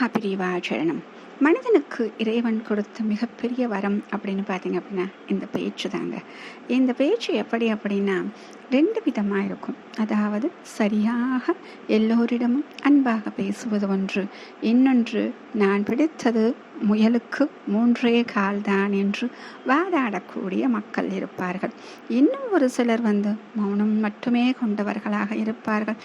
மகாபிரிவாச்சரணம் மனிதனுக்கு இறைவன் கொடுத்த மிகப்பெரிய வரம் அப்படின்னு பார்த்தீங்க அப்படின்னா இந்த பேச்சு தாங்க. இந்த பேச்சு எப்படி அப்படின்னா ரெண்டு விதமாக இருக்கும். அதாவது சரியாக எல்லோரிடமும் அன்பாக பேசுவது ஒன்று இன்னொன்று நான் பிடித்தது முயலுக்கு மூன்றே கால்தான் என்று வாதாடக்கூடிய மக்கள் இருப்பார்கள். இன்னும் ஒரு சிலர் வந்து மௌனம் மட்டுமே கொண்டவர்களாக இருப்பார்கள்.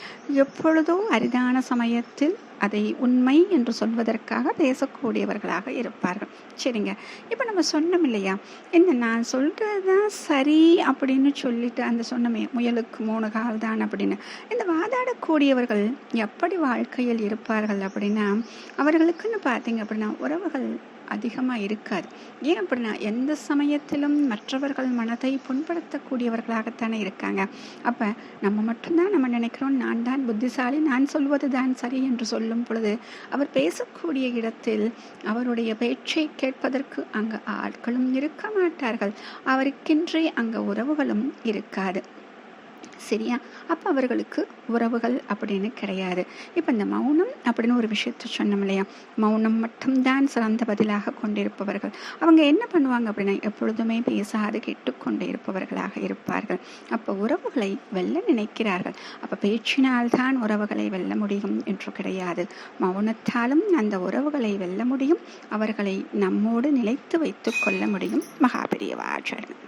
எப்பொழுதோ அரிதான சமயத்தில் அதை உண்மை என்று சொல்வதற்காக பேசக்கூடியவர்களாக இருப்பார்கள். சரிங்க. இப்போ நம்ம சொன்னோம் இல்லையா? என்ன நான் சொல்கிறது தான் சரி அப்படின்னு சொல்லிட்டு அந்த சொன்னமே முயலுக்கு மூணு கால் தான் அப்படின்னு. இந்த வாதாடக்கூடியவர்கள் எப்படி வாழ்க்கையில் இருப்பார்கள் அப்படின்னா அவர்களுக்குன்னு பார்த்தீங்க அப்படின்னா உறவுகள் அதிகமாக இருக்காது ஏன் அப்படின்னா எந்த சமயத்திலும் மற்றவர்கள் மனதை புண்படுத்தக்கூடியவர்களாகத்தானே இருக்காங்க. அப்போ நம்ம மட்டும்தான் நம்ம நினைக்கிறோம் நான் தான் புத்திசாலி நான் சொல்வது தான் சரி என்று சொல்லும் பொழுது அவர் பேசக்கூடிய இடத்தில் அவருடைய பேச்சை கேட்பதற்கு அங்கு ஆட்களும் இருக்க மாட்டார்கள். அவருக்கென்றே அங்கே உறவுகளும் இருக்காது. சரியா? அப்போ அவர்களுக்கு உறவுகள் அப்படின்னு கிடையாது. இப்போ இந்த மௌனம் அப்படின்னு ஒரு விஷயத்த சொன்னோம் இல்லையா? மௌனம் மட்டும்தான் சிறந்த பதிலாக கொண்டிருப்பவர்கள். அவங்க என்ன பண்ணுவாங்க அப்படின்னா எப்பொழுதுமே பேசாது கேட்டுக்கொண்டு இருப்பவர்களாக இருப்பார்கள். அப்போ உறவுகளை வெல்ல நினைக்கிறார்கள். அப்போ பேச்சினால்தான் உறவுகளை வெல்ல முடியும் என்று கிடையாது. மௌனத்தாலும் அந்த உறவுகளை வெல்ல முடியும். அவர்களை நம்மோடு நிலைத்து வைத்து கொள்ள முடியும். மகாபெரியவாச்சாரியன்